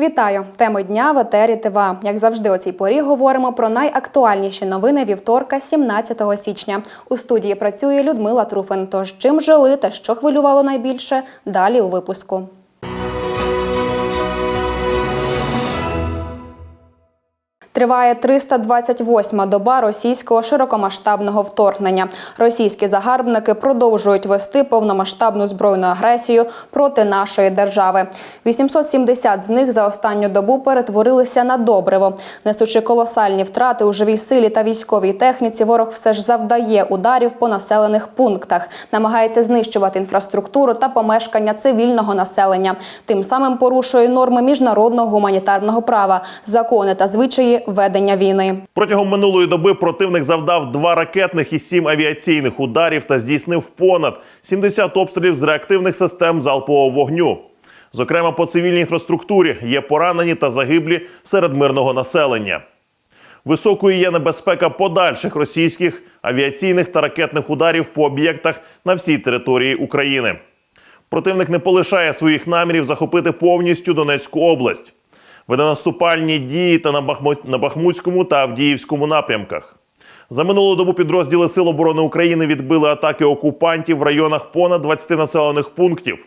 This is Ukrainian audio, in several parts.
Вітаю! Теми дня в етері ТВА. Як завжди, у цій порі говоримо про найактуальніші новини вівторка, 17 січня. У студії працює Людмила Труфин. Тож чим жили та що хвилювало найбільше? Далі у випуску. Триває 328-ма доба російського широкомасштабного вторгнення. Російські загарбники продовжують вести повномасштабну збройну агресію проти нашої держави. 870 з них за останню добу перетворилися на добриво. Несучи колосальні втрати у живій силі та військовій техніці, ворог все ж завдає ударів по населених пунктах, намагається знищувати інфраструктуру та помешкання цивільного населення. Тим самим порушує норми міжнародного гуманітарного права, закони та звичаї ведення війни. Протягом минулої доби противник завдав два ракетних і сім авіаційних ударів та здійснив понад 70 обстрілів з реактивних систем залпового вогню. Зокрема, по цивільній інфраструктурі є поранені та загиблі серед мирного населення. Високою є небезпека подальших російських авіаційних та ракетних ударів по об'єктах на всій території України. Противник не полишає своїх намірів захопити повністю Донецьку область. Веде наступальні дії та на, Бахмут, на Бахмутському та Авдіївському напрямках. За минулу добу підрозділи Сил оборони України відбили атаки окупантів в районах понад 20 населених пунктів.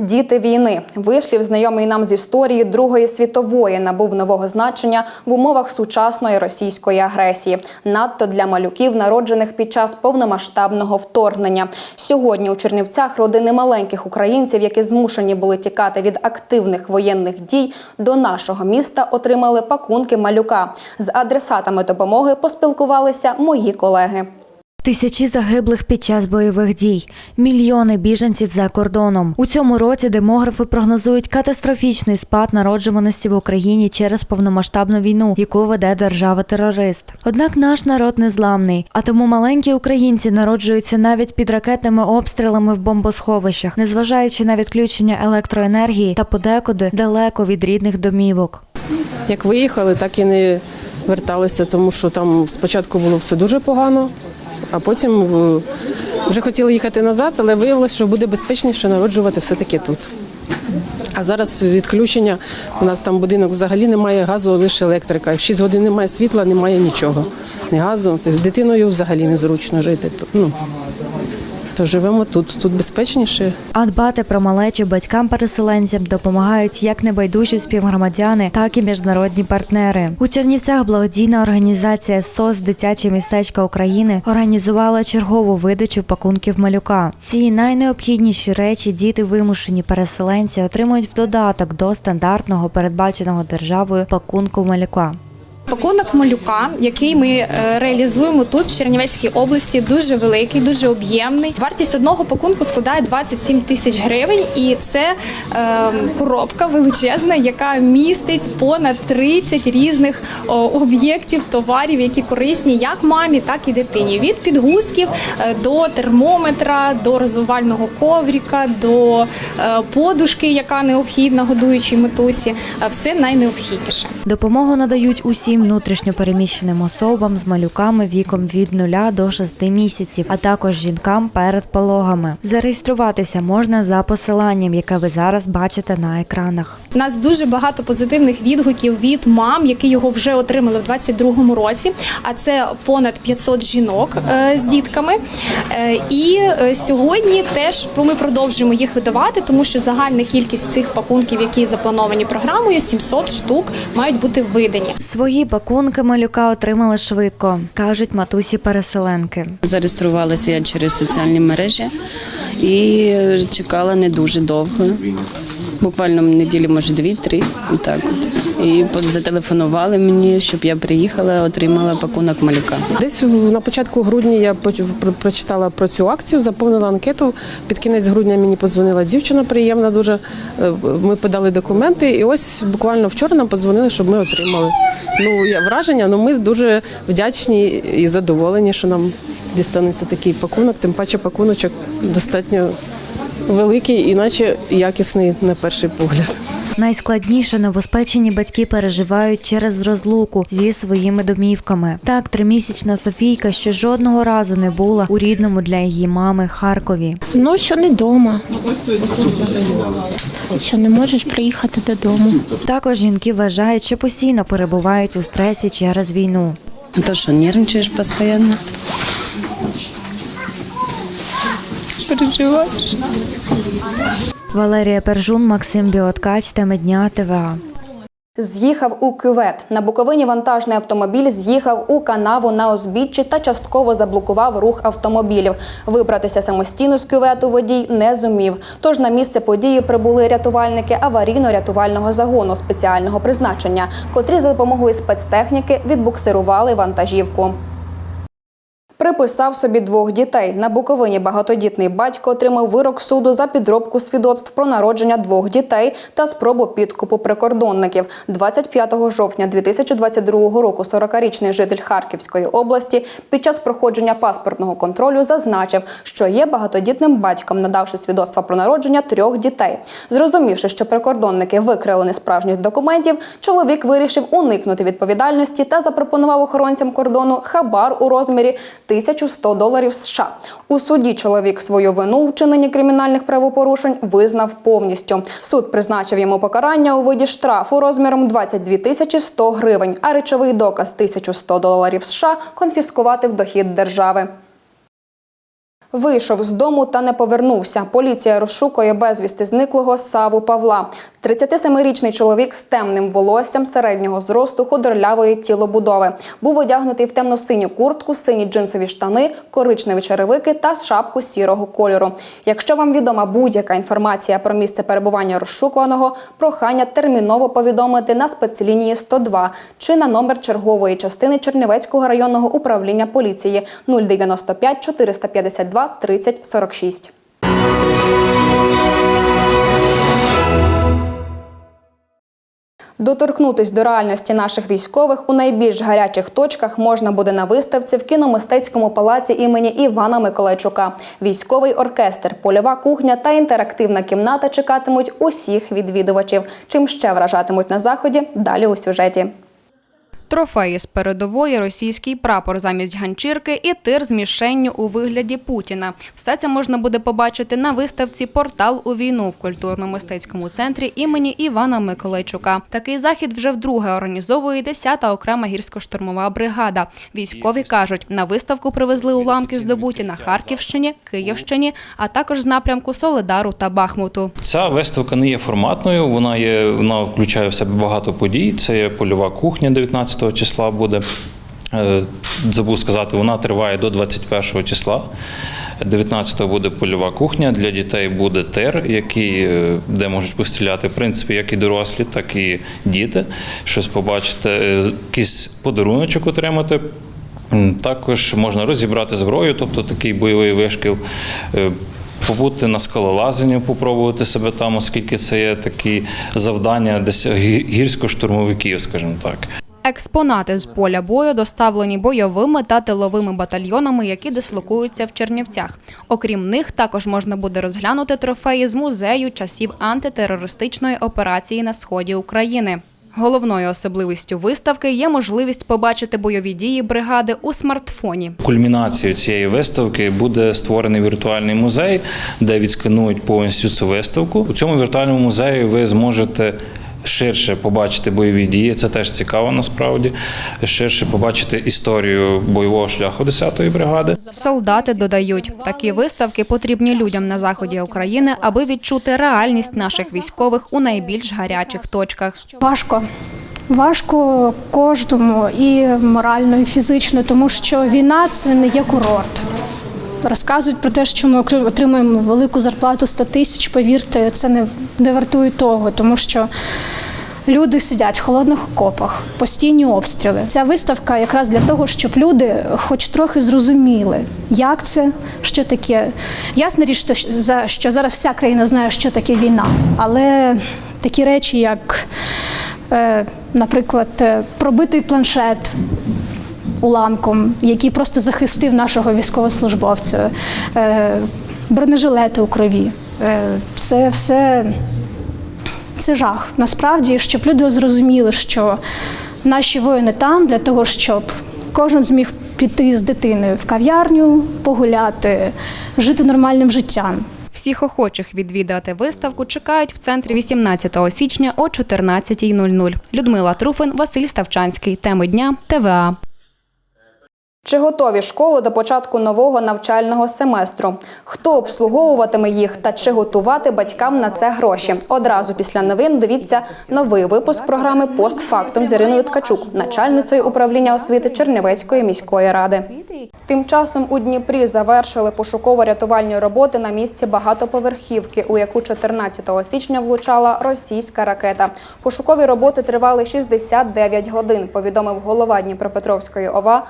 Діти війни вислів, знайомий нам з історії Другої світової, набув нового значення в умовах сучасної російської агресії, надто для малюків, народжених під час повномасштабного вторгнення. Сьогодні у Чернівцях родини маленьких українців, які змушені були тікати від активних воєнних дій, до нашого міста отримали пакунки малюка. З адресатами допомоги поспілкувалися мої колеги. Тисячі загиблих під час бойових дій, мільйони біженців за кордоном. У цьому році демографи прогнозують катастрофічний спад народжуваності в Україні через повномасштабну війну, яку веде держава-терорист. Однак наш народ незламний, а тому маленькі українці народжуються навіть під ракетними обстрілами в бомбосховищах, незважаючи на відключення електроенергії та подекуди далеко від рідних домівок. Як виїхали, так і не верталися, тому що там спочатку було все дуже погано, а потім е, вже хотіли їхати назад, але виявилося, що буде безпечніше народжувати все-таки тут. А зараз відключення, у нас там будинок взагалі немає газу, лише електрика. В 6 годин немає світла, немає нічого. Ні газу. Тобто з дитиною взагалі незручно жити. Ну, то живемо тут, тут безпечніше. А дбати про малечу батькам-переселенцям допомагають як небайдужі співгромадяни, так і міжнародні партнери. У Чернівцях благодійна організація СОС Дитяче містечка України організувала чергову видачу пакунків малюка. Ці найнеобхідніші речі діти вимушені переселенці отримують в додаток до стандартного передбаченого державою пакунку малюка. Пакунок малюка, який ми е, реалізуємо тут в Чернівецькій області, дуже великий, дуже об'ємний. Вартість одного пакунку складає 27 тисяч гривень, і це е, коробка величезна, яка містить понад 30 різних об'єктів, товарів, які корисні як мамі, так і дитині. Від підгузків е, до термометра, до розвивального ковріка, до е, подушки, яка необхідна годуючій матусі. Все найнеобхідніше. Допомогу надають усім внутрішньо переміщеним особам з малюками віком від 0 до 6 місяців, а також жінкам перед пологами. Зареєструватися можна за посиланням, яке ви зараз бачите на екранах. У нас дуже багато позитивних відгуків від мам, які його вже отримали в 22-му році. А це понад 500 жінок е, з дітками. Е, І е, сьогодні теж ми продовжуємо їх видавати, тому що загальна кількість цих пакунків, які заплановані програмою, 700 штук, мають бути видані. Свої пакунки малюка отримали швидко, кажуть матусі переселенки. Зареєструвалася я через соціальні мережі і е, чекала не дуже довго. Буквально неділі, може, дві-три. Так от. І зателефонували мені, щоб я приїхала, отримала пакунок малюка. Десь на початку грудня я прочитала про цю акцію, заповнила анкету. Під кінець грудня мені подзвонила дівчина, приємна дуже. Е, Ми подали документи, і ось буквально вчора нам подзвонили, щоб ми отримали. Ну я враження, ну ми дуже вдячні і задоволені, що нам дістанеться такий пакунок. Тим паче пакуночок достатньо великий, іначе якісний на перший погляд. Найскладніше новоспечені батьки переживають через розлуку зі своїми домівками. Так, тримісячна Софійка ще жодного разу не була у рідному для її мами Харкові. Ну, що не вдома. Що не можеш приїхати додому. Також жінки вважають, що постійно перебувають у стресі через війну. То що, нервничаєш постійно? Переживаєш? Валерія Пержун, Максим Біоткач, теми дня ТВА. З'їхав у кювет. На Буковині вантажний автомобіль з'їхав у канаву на узбіччі та частково заблокував рух автомобілів. Вибратися самостійно з кювету водій не зумів. Тож на місце події прибули рятувальники аварійно-рятувального загону спеціального призначення, котрі за допомогою спецтехніки відбуксирували вантажівку. Приписав собі двох дітей. На Буковині багатодітний батько отримав вирок суду за підробку свідоцтв про народження двох дітей та спробу підкупу прикордонників. 25 жовтня 2022 року 40-річний житель Харківської області під час проходження паспортного контролю зазначив, що є багатодітним батьком, надавши свідоцтва про народження трьох дітей. Зрозумівши, що прикордонники викрили несправжніх документів, чоловік вирішив уникнути відповідальності та запропонував охоронцям кордону хабар у розмірі 1100 доларів США. У суді чоловік свою вину у вчиненні кримінальних правопорушень визнав повністю. Суд призначив йому покарання у виді штрафу розміром 22 тисячі 100 гривень, а речовий доказ 1100 доларів США конфіскувати в дохід держави. Вийшов з дому та не повернувся. Поліція розшукує безвісти зниклого Саву Павла. 37-річний чоловік з темним волоссям середнього зросту худорлявої тілобудови. Був одягнутий в темно-синю куртку, сині джинсові штани, коричневі черевики та шапку сірого кольору. Якщо вам відома будь-яка інформація про місце перебування розшукуваного, прохання терміново повідомити на спецлінії 102 чи на номер чергової частини Чернівецького районного управління поліції 095 452 30 46. Доторкнутись до реальності наших військових у найбільш гарячих точках можна буде на виставці в кіномистецькому палаці імені Івана Миколайчука. Військовий оркестр, польова кухня та інтерактивна кімната чекатимуть усіх відвідувачів. Чим ще вражатимуть на заході? Далі у сюжеті. Трофеї з передової, російський прапор замість ганчірки і тир з мішенню у вигляді Путіна. Все це можна буде побачити на виставці Портал у війну в культурно-мистецькому центрі імені Івана Миколайчука. Такий захід вже вдруге організовує 10-та окрема гірсько-штурмова бригада. Військові кажуть, на виставку привезли уламки здобуті на Харківщині, Київщині, а також з напрямку Соледару та Бахмуту. Ця виставка не є форматною, вона є, вона включає в себе багато подій. Це є польова кухня 19 числа буде. Е, Забув сказати, вона триває до 21 числа. 19-го буде польова кухня. Для дітей буде тер, який, е, де можуть постріляти, в принципі, як і дорослі, так і діти. Щось побачити, е, якийсь подаруночок отримати. Також можна розібрати зброю, тобто такий бойовий вишкіл. Побути на скалолазанні, попробувати себе там, оскільки це є такі завдання десь гірсько-штурмовиків, скажімо так. Експонати з поля бою доставлені бойовими та тиловими батальйонами, які дислокуються в Чернівцях. Окрім них, також можна буде розглянути трофеї з музею часів антитерористичної операції на сході України. Головною особливістю виставки є можливість побачити бойові дії бригади у смартфоні. Кульмінацією цієї виставки буде створений віртуальний музей, де відсканують повністю цю виставку. У цьому віртуальному музеї ви зможете. Ширше побачити бойові дії, це теж цікаво насправді. Ширше побачити історію бойового шляху 10-ї бригади. Солдати додають, такі виставки потрібні людям на заході України, аби відчути реальність наших військових у найбільш гарячих точках. Важко. Важко кожному і морально, і фізично, тому що війна це не є курорт. розказують про те, що ми отримуємо велику зарплату 100 тисяч. Повірте, це не, не вартує того, тому що люди сидять в холодних окопах, постійні обстріли. Ця виставка якраз для того, щоб люди хоч трохи зрозуміли, як це, що таке. Ясна річ, що, за- що зараз вся країна знає, що таке війна, але такі речі, як, е, наприклад, е, пробитий планшет уламком, який просто захистив нашого військовослужбовця, е, бронежилети у крові. Е, Це все це жах. Насправді, щоб люди зрозуміли, що наші воїни там для того, щоб кожен зміг піти з дитиною в кав'ярню, погуляти, жити нормальним життям. Всіх охочих відвідати виставку чекають в центрі 18 січня о 14.00. Людмила Труфин, Василь Ставчанський. Теми дня ТВА. Чи готові школи до початку нового навчального семестру? Хто обслуговуватиме їх та чи готувати батькам на це гроші? Одразу після новин дивіться новий випуск програми «Постфактум» з Іриною Ткачук, начальницею управління освіти Чернівецької міської ради. Тим часом у Дніпрі завершили пошуково-рятувальні роботи на місці багатоповерхівки, у яку 14 січня влучала російська ракета. Пошукові роботи тривали 69 годин. Повідомив голова Дніпропетровської ОВА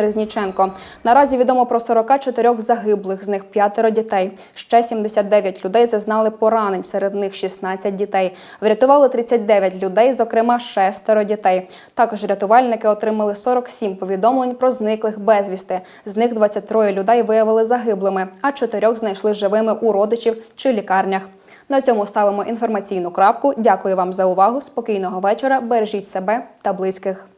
Резніченко. Наразі відомо про 44 загиблих, з них п'ятеро дітей. Ще 79 людей зазнали поранень, серед них 16 дітей. Врятували 39 людей, зокрема шестеро дітей. Також рятувальники отримали 47 повідомлень про зниклих безвісти. З них 23 людей виявили загиблими, а чотирьох знайшли живими у родичів чи лікарнях. На цьому ставимо інформаційну крапку. Дякую вам за увагу. Спокійного вечора. Бережіть себе та близьких.